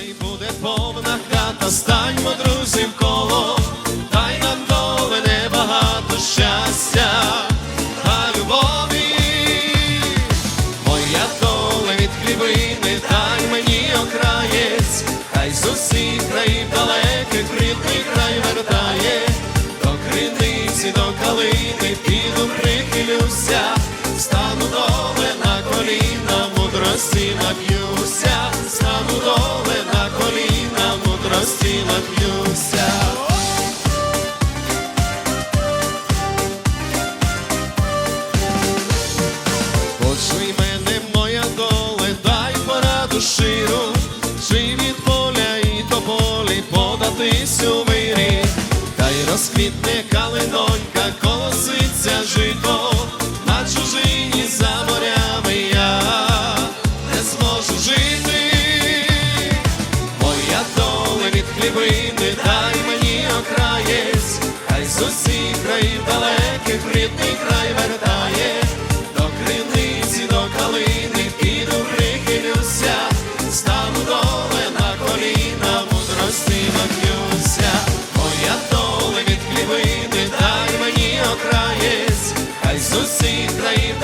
sem poder, povo love you. усіх країв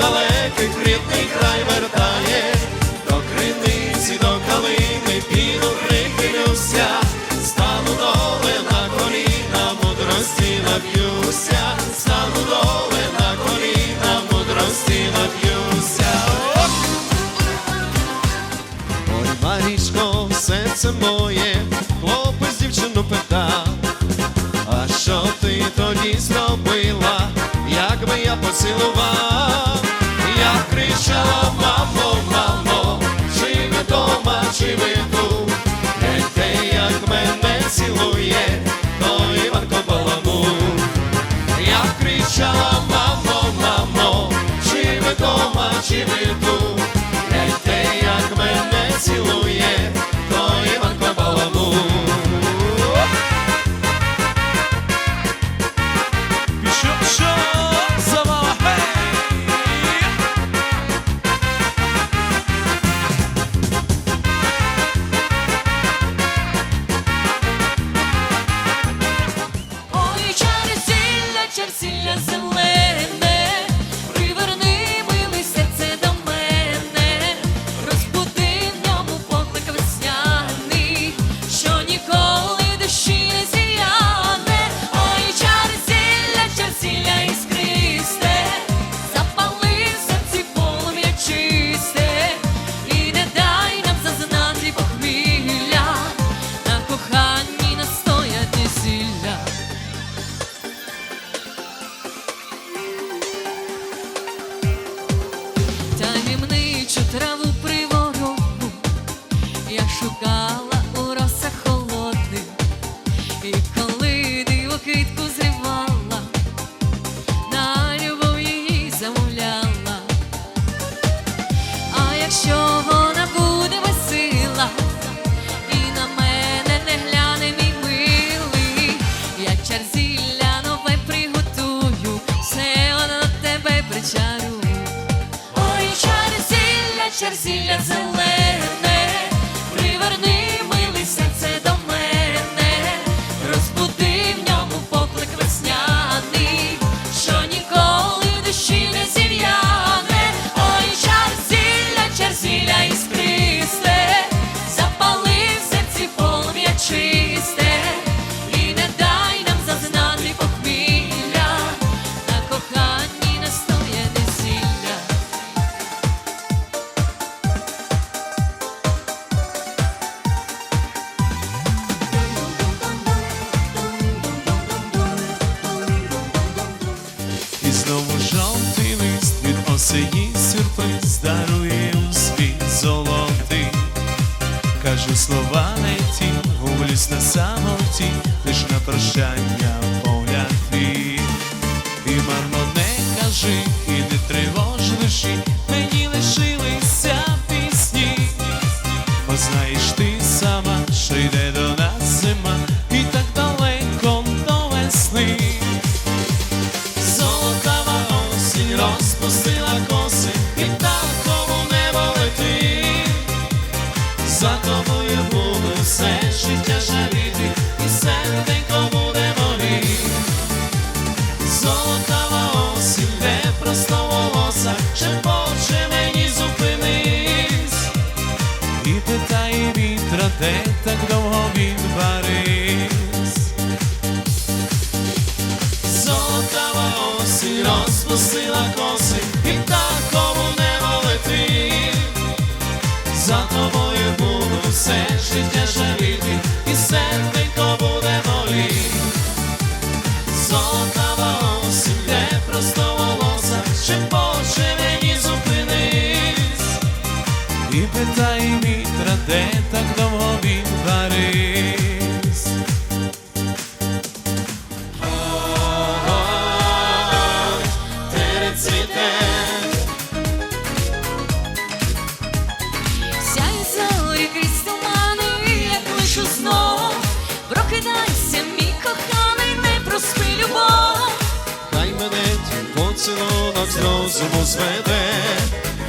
розуму зведе,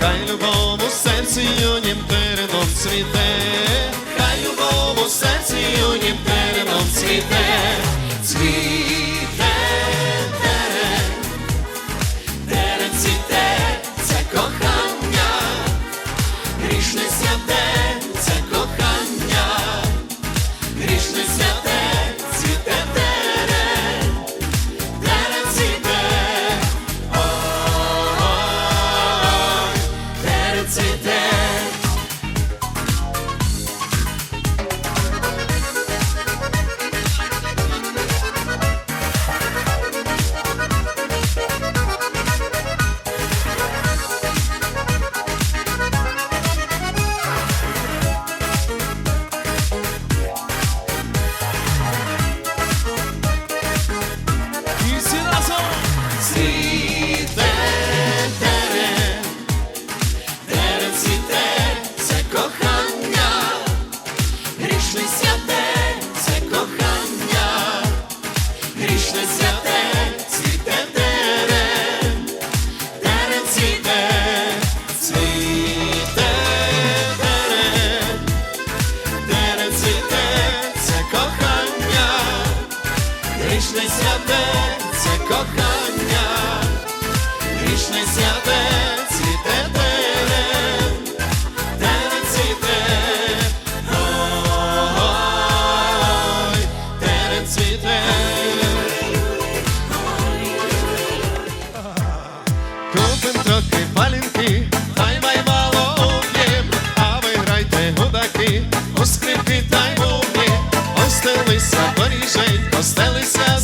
хай любов у серці юнім тереном цвіте, хай любов у серці юнім тереном цвіте, цвіте. Let smelly stuff.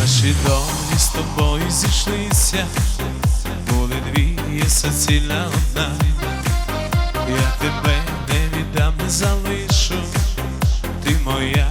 наші долі з тобою зійшлися, були дві ціля одна, я тебе не віддам, не залишу, ти моя.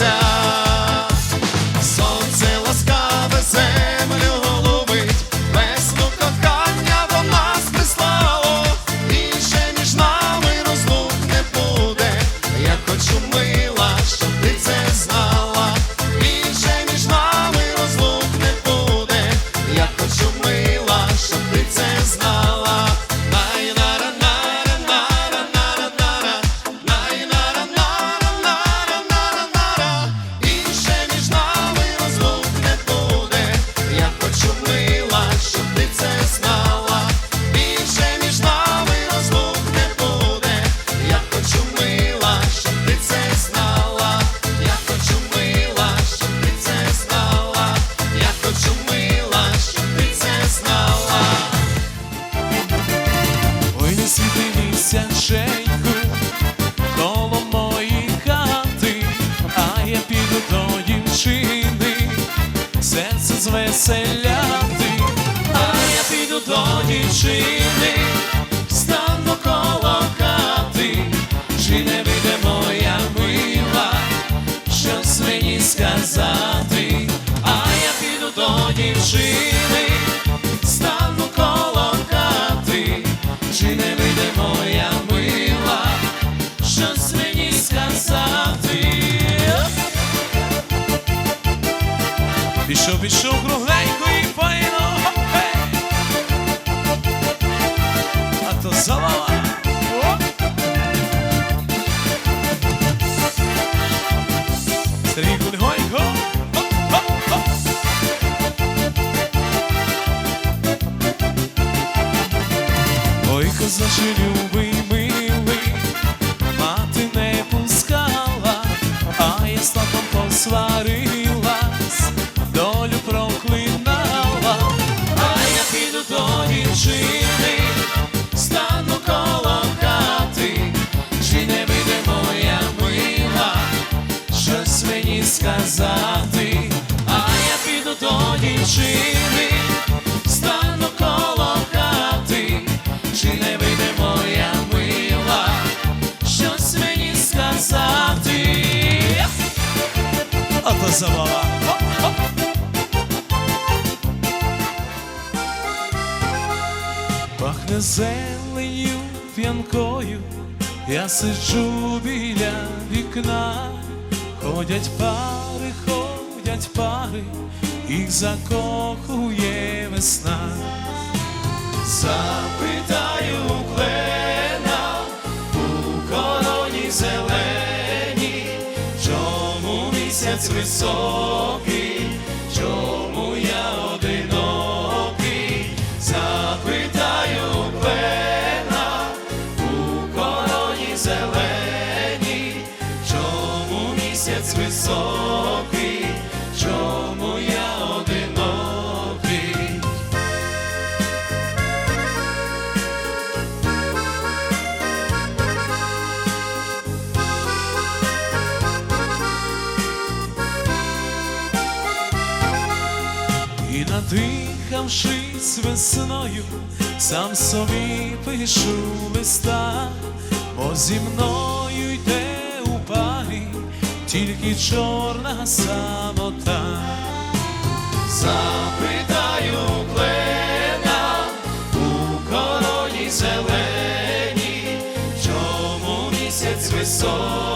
sound. щоб ти це знала. Ой, не світи місяченьку коло моєї хати, а я піду до дівчини, серце звеселяти, а я піду до дівчини, стану коло хати, чи не вийде моя мила, щось мені сказати машини, стану коло чи не вийде моя мила, щось мені сказати. Пішов, пішов кругла. наші любі. zabawa. Пахне зеленю п'янкою, я сиджу біля вікна, ходять пари, ходять пари, їх закохує весна. Запитай. wysokie. І надихавшись весною, сам собі пишу листа, бо зі мною йде у парі тільки чорна самота. Запитаю клена у короні зеленій, чому місяць високий,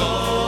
короні